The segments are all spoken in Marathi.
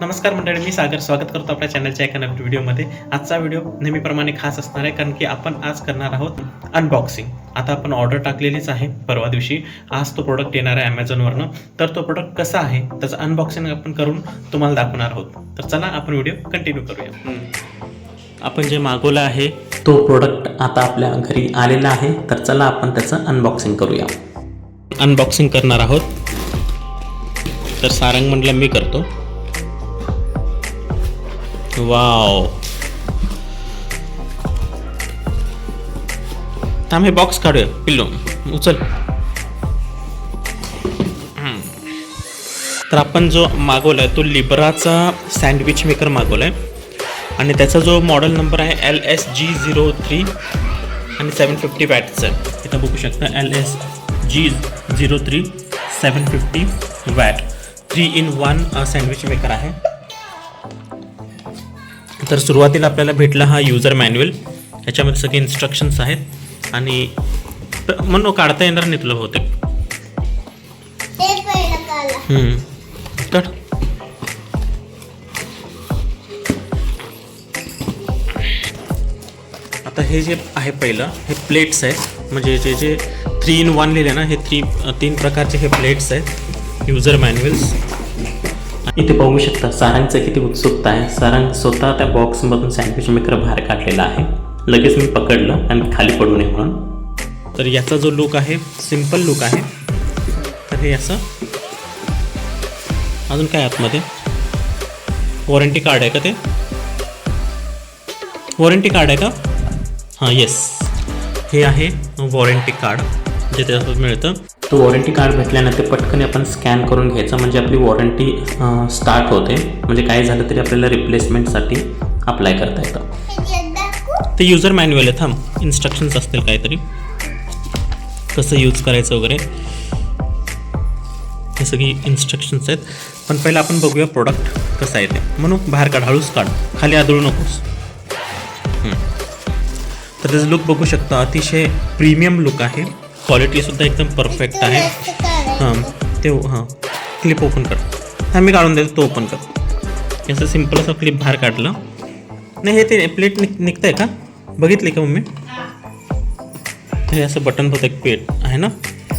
नमस्कार मंडळी मी सागर. स्वागत करतो आपल्या चॅनलच्या एका नवीन व्हिडिओमध्ये आजचा व्हिडिओ नेहमीप्रमाणे खास असणार आहे कारण की आपण आज करणार आहोत अनबॉक्सिंग आता आपण ऑर्डर टाकलेलीच आहे परवा दिवशी. आज तो प्रोडक्ट येणार आहे ॲमेझॉनवरनं तर तो प्रोडक्ट कसा आहे त्याचं अनबॉक्सिंग आपण करून तुम्हाला दाखवणार आहोत. तर चला आपण व्हिडिओ कंटिन्यू करूया. आपण जे मागवलं आहे तो प्रोडक्ट आता आपल्या घरी आलेला आहे. तर चला आपण त्याचं अनबॉक्सिंग करूया. अनबॉक्सिंग करणार आहोत. तर सारंग म्हटलं मी करतो. वाव थांब हे बॉक्स काढूया पिल्लो उचल हम्म. तर आपण जो मागवला आहे तो लिब्राचा सँडविच मेकर मागवला आहे आणि त्याचा जो मॉडेल नंबर आहे L S G zero three आणि सेवन फिफ्टी वॅटचा आहे. इथं बघू शकता L S G zero three seven fifty watt three in one sandwich maker आहे. तर सुरुवातीला आपल्याला भेटला हा युजर मॅन्युअल ह्याच्यामध्ये सगळे इन्स्ट्रक्शन्स आहेत. आणि म्हणून काढता येणार नाही तुला बहुतेक आता हे जे आहे पहिलं हे प्लेट्स आहेत. म्हणजे जे जे थ्री इन वन लिहिले ना हे थ्री तीन प्रकारचे हे प्लेट्स आहेत. युजर मॅन्युअल्स इथे बघू शकता सारांगचं किती उत्सुकता आहे. सारांग स्वतः त्या बॉक्समधून सँडविच मेकर बाहेर काढलेला आहे. लगेच मी पकडलं आणि खाली पडू नये म्हणून. तर याचा जो लुक आहे सिंपल लुक आहे. तर हे असं. अजून काय आतमध्ये? वॉरंटी कार्ड आहे का ते? वॉरंटी कार्ड आहे का? हां येस हे आहे वॉरंटी कार्ड जे त्याच्यासोबत मिळतं. तो वॉरंटी कार्ड भेटल्यानंतर पटकन आपण स्कॅन करून घ्यायचं. म्हणजे आपली वॉरंटी स्टार्ट होते. म्हणजे काय झालं तरी आपल्याला रिप्लेसमेंटसाठी अप्लाय करता येतं. ते युजर मॅन्युअल आहेत थांब. इन्स्ट्रक्शन्स असतील काहीतरी. कसं यूज करायचं वगैरे. हे सगळी इन्स्ट्रक्शन्स आहेत. पण पहिलं आपण बघूया प्रोडक्ट कसं आहे ते. म्हणून बाहेर काढ हळूच काढ. खाली आदळू नकोस. तर त्याचं लुक बघू शकता. अतिशय प्रीमियम लुक आहे. क्वालिटीसुद्धा एकदम परफेक्ट आहे. हां ते हां क्लिप ओपन कर. हां मी काढून देतो तो ओपन कर. असं सिंपल असं क्लिप बाहेर काढलं. नाही हे ते प्लेट निघ निघतं आहे का? बघितली का मम्मी? हे. असं बटन होतं एक प्लेट आहे ना?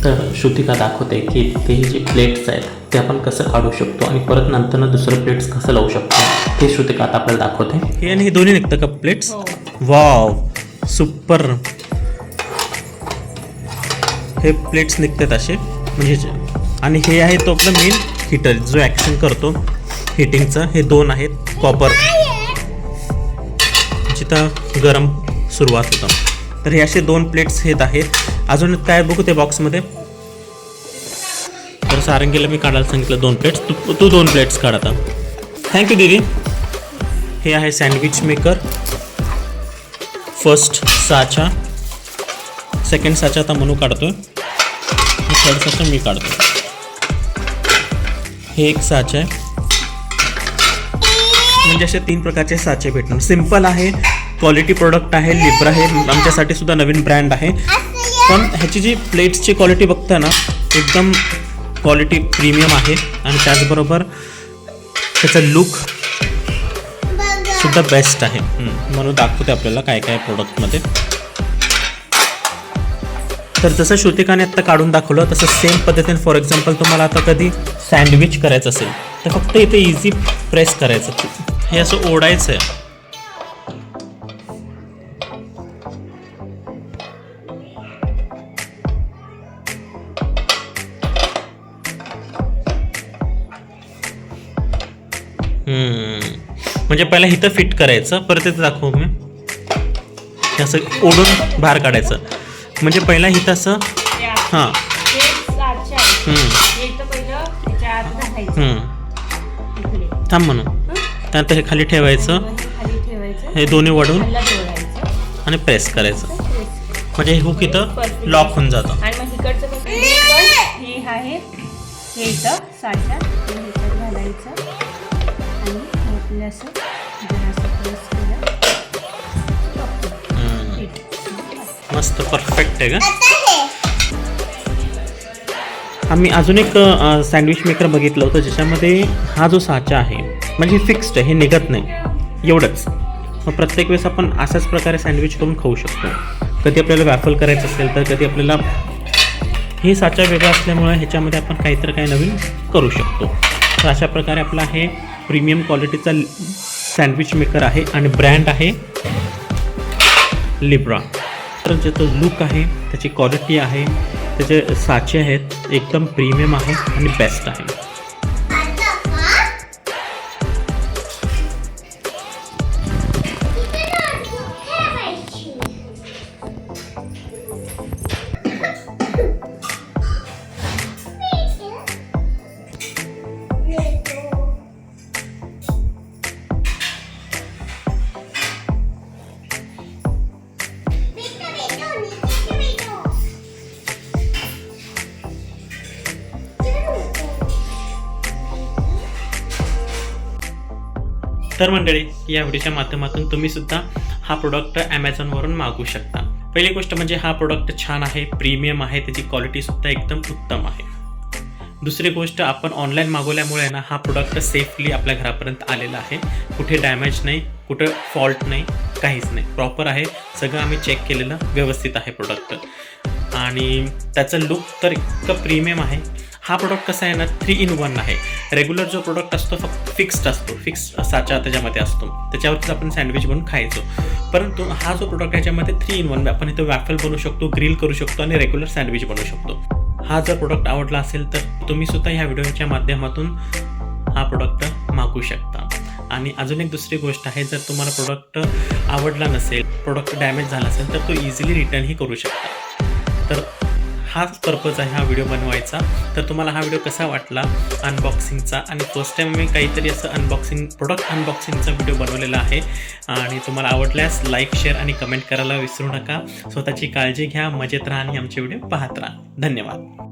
तर श्रुतिका दाखवते की ते जे प्लेट्स आहेत ते आपण कसं काढू शकतो आणि परत नंतर दुसरं प्लेट्स कसं लावू शकतो ते श्रुतिका आता आपल्याला दाखवते. हे आणि हे दोन्ही निघतं का प्लेट्स वाव सुपर हे प्लेट्स निघतात असे. म्हणजे आणि हे आहे तो आपला मेन हीटर जो ॲक्शन करतो हिटिंगचा हे दोन आहेत. कॉपर जिथं गरम सुरुवात होतं. तर हे असे दोन प्लेट्स हे आहेत. अजून काय बघू ते बॉक्समध्ये तर सारंगीला मी काढायला सांगितलं दोन प्लेट्स तू तू दोन प्लेट्स काढ आता. थँक्यू दिदी. हे आहे सँडविच मेकर फर्स्ट साचा सेकंड आता मनू काढतोय. थर्ड साचा मी काढतो हे एक साच आहे म्हणजे असे तीन प्रकारचे साचे भेटणार. सिंपल आहे क्वालिटी प्रोडक्ट आहे लिब्रा हे आमच्यासाठी सुद्धा नवीन ब्रँड आहे. पण ह्याची जी प्लेट्सची क्वालिटी बघता ना एकदम क्वालिटी प्रीमियम आहे. आणि त्याचबरोबर त्याचा लुक सुद्धा बेस्ट आहे. म्हणून दाखवते आपल्याला काय काय प्रोडक्टमध्ये तर जसं श्रुतिकाने आत्ता काढून दाखवलं तसं सेम पद्धतीने फॉर एक्झाम्पल तुम्हाला आता कधी सँडविच करायचं असेल तर फक्त इथे इझी प्रेस करायचं. हे असं ओढायचं आहे हम्म. म्हणजे पहिला इथं फिट करायचं परत इथं दाखवू मी. हे असं ओढून बाहेर काढायचं. म्हणजे पहिला इथं असं? हां. हे हे. थांब म्हणून. त्यानंतर हे खाली ठेवायचं. हे दोन्ही वडून. जोडायचं आणि प्रेस करायचं. म्हणजे हे हुक इथं. लॉक होऊन जातं. आणि मग इकडचं हे आहे हे इथं साच्या ह्याच्यात घालायचं. आणि आपलं असं जरा असं प्रेस मस्त परफेक्ट आहे का? आम्ही अजून एक सँडविच मेकर बघितलं होतं ज्याच्यामध्ये हा जो साचा आहे म्हणजे फिक्स्ड आहे हे निघत नाही. एवढंच. मग प्रत्येक वेळेस आपण अशाच प्रकारे सँडविच करून खाऊ शकतो. कधी आपल्याला वॅफल करायचं असेल तर कधी आपल्याला हे साचा वेगळा असल्यामुळे ह्याच्यामध्ये आपण काहीतरी काही नवीन करू शकतो. तर अशा प्रकारे आपला हे प्रीमियम क्वालिटीचा सँडविच मेकर आहे आणि ब्रँड आहे लिब्रा तर ज्याचं लुक आहे त्याची क्वालिटी आहे त्याचे साचे आहेत एकदम प्रीमियम आहे आणि बेस्ट आहे. तर मंडळी या व्हिडिओच्या माध्यमातून तुम्ही सुद्धा हा प्रोडक्ट ॲमेझॉनवरून मागवू शकता. पहिली गोष्ट म्हणजे हा प्रोडक्ट छान आहे प्रीमियम आहे त्याची क्वालिटी सुद्धा एकदम उत्तम आहे. दुसरी गोष्ट आपण ऑनलाईन मागवल्यामुळे ना हा प्रोडक्ट सेफली आपल्या घरापर्यंत आलेला आहे. कुठे डॅमेज नाही कुठं फॉल्ट नाही काहीच नाही. प्रॉपर आहे सगळं आम्ही चेक केलेलं व्यवस्थित आहे प्रोडक्ट आणि त्याचं लुक तर इतकं प्रीमियम आहे. हा प्रोडक्ट कसा आहे ना थ्री इन वन आहे. रेग्युलर जो प्रोडक्ट असतो फक्त फिक्स्ड असतो. फिक्स साचा त्याच्यामध्ये असतो. त्याच्यावरतीच आपण सँडविच बनवून खायचो. परंतु हा जो प्रोडक्ट याच्यामध्ये थ्री इन वन आपण इथं वॅफल बनवू शकतो ग्रिल करू शकतो आणि रेग्युलर सँडविच बनवू शकतो. हा जर प्रोडक्ट आवडला असेल तर तुम्ही सुद्धा ह्या व्हिडिओच्या माध्यमातून हा प्रोडक्ट मागवू शकता. आणि अजून एक दुसरी गोष्ट आहे जर तुम्हाला प्रोडक्ट आवडला नसेल प्रोडक्ट डॅमेज झाला असेल तर तो इझिली रिटर्नही करू शकता. तर हाच पर्पज आहे हा व्हिडिओ बनवायचा. तर तुम्हाला हा व्हिडिओ कसा वाटला अनबॉक्सिंगचा आणि फर्स्ट टाईम मी काहीतरी असं अनबॉक्सिंग प्रोडक्ट अनबॉक्सिंगचा व्हिडिओ बनवलेला आहे. आणि तुम्हाला आवडल्यास लाईक शेअर आणि कमेंट करायला विसरू नका. स्वतःची काळजी घ्या मजेत राहा आणि आमचे व्हिडिओ पाहत राहा. धन्यवाद.